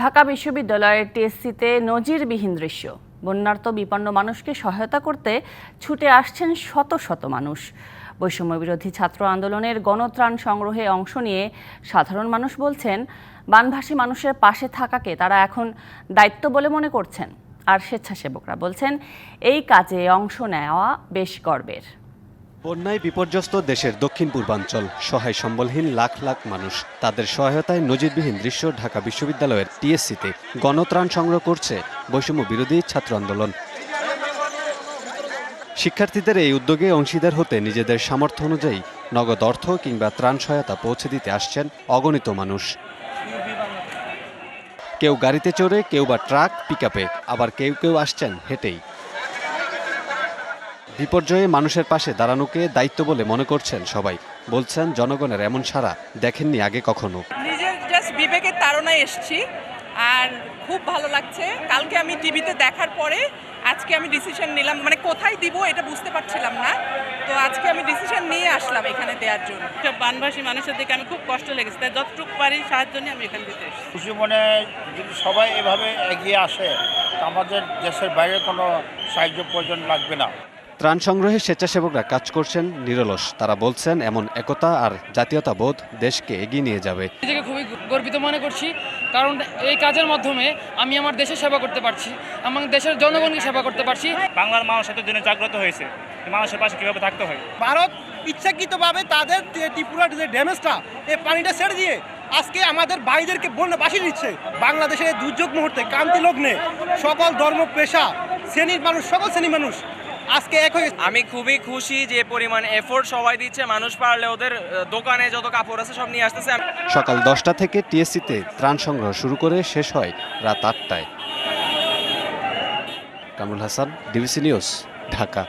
ঢাকা বিশ্ববিদ্যালয়ের টিএসসিতে নজিরবিহীন দৃশ্য। বন্যার্ত বিপন্ন মানুষকে সহায়তা করতে ছুটে আসছেন শত শত মানুষ। বৈষম্য বিরোধী ছাত্র আন্দোলনের গণত্রাণ সংগ্রহে অংশ নিয়ে সাধারণ মানুষ বলছেন, বানভাসী মানুষের পাশে থাকাকে তারা এখন দায়িত্ব বলে মনে করছেন। আর স্বেচ্ছাসেবকরা বলছেন, এই কাজে অংশ নেওয়া বেশ গর্বের। বন্যায় বিপর্যস্ত দেশের দক্ষিণ পূর্বাঞ্চল। সহায় সম্বলহীন লাখ লাখ মানুষ। তাদের সহায়তায় নজিরবিহীন দৃশ্য ঢাকা বিশ্ববিদ্যালয়ের টিএসসিতে গণত্রাণ সংগ্রহ করছে বৈষম্য বিরোধী ছাত্র আন্দোলন। শিক্ষার্থীদের এই উদ্যোগে অংশীদার হতে নিজেদের সামর্থ্য অনুযায়ী নগদ অর্থ কিংবা ত্রাণ সহায়তা পৌঁছে দিতে আসছেন অগণিত মানুষ। কেউ গাড়িতে চড়ে, কেউ বা ট্রাক পিকআপে, আবার কেউ কেউ আসছেন হেঁটেই। বিপর্যয়ে মানুষের পাশে দাঁড়ানোকে দায়িত্ব বলে মনে করছেন সবাই। বলছেন জনগণের এমন সারা দেখেননি আগে কখনো। নিজের জাস্ট বিবেকের তাড়নায় এসছি আর খুব ভালো লাগছে। কালকে আমি টিভিতে দেখার পরে আজকে আমি ডিসিশন নিলাম মানে কোথায় দিব এটা বুঝতে পারছিলাম না। তো আজকে আমি ডিসিশন নিয়ে আসলাম এখানে দেওয়ার জন্য। বানবাসী মানুষের দিকে আমি খুব কষ্ট লেগেছে তাই যতটুকু পারি সাহায্য নিয়ে আমি এখানে দিতে এসেছি। খুশি মনে যদি সবাই এভাবে এগিয়ে আসে আমাদের দেশের বাইরে কোনো সাহায্য প্রয়োজন লাগবে না। ত্রাণ সংগ্রহে স্বেচ্ছাসেবকরা কাজ করছেন নিরলস। তারা বলছেন এমন একতা আর জাতীয়তাবোধ দেশকে এগিয়ে নিয়ে যাবে। নিজেকে খুবই গর্বিত মনে করছি কারণ এই কাজের মাধ্যমে আমি আমার দেশের সেবা করতে পারছি আমার দেশের জনগণকে সেবা করতে পারছি। বাংলার মানুষ এত দিনে জাগ্রত হয়েছে মানুষের পাশে কীভাবে থাকতে হয়? ভারত ইচ্ছাকৃতভাবে তাদের যে ত্রিপুরার যে ড্যামেজটা এই পানিটা ছেড়ে দিয়ে আজকে আমাদের ভাইদেরকে বন্যা বাসিয়ে দিচ্ছে। বাংলাদেশের দুর্যোগ মুহূর্তে ক্রান্তি লগ্নে সকল ধর্ম পেশা শ্রেণির মানুষ সকল শ্রেণির মানুষ আজকে এক হয়ে আমি খুবই খুশি যে পরিমাণ এফোর্ট সবাই দিচ্ছে। মানুষ পারলে ওদের দোকানে যত কাপড় আছে সব নিয়ে আসতেছে। সকাল দশটা থেকে টিএসসিতে ত্রাণ সংগ্রহ শুরু করে শেষ হয় রাত আটটায়। Kamrul Hasan DBC news Dhaka.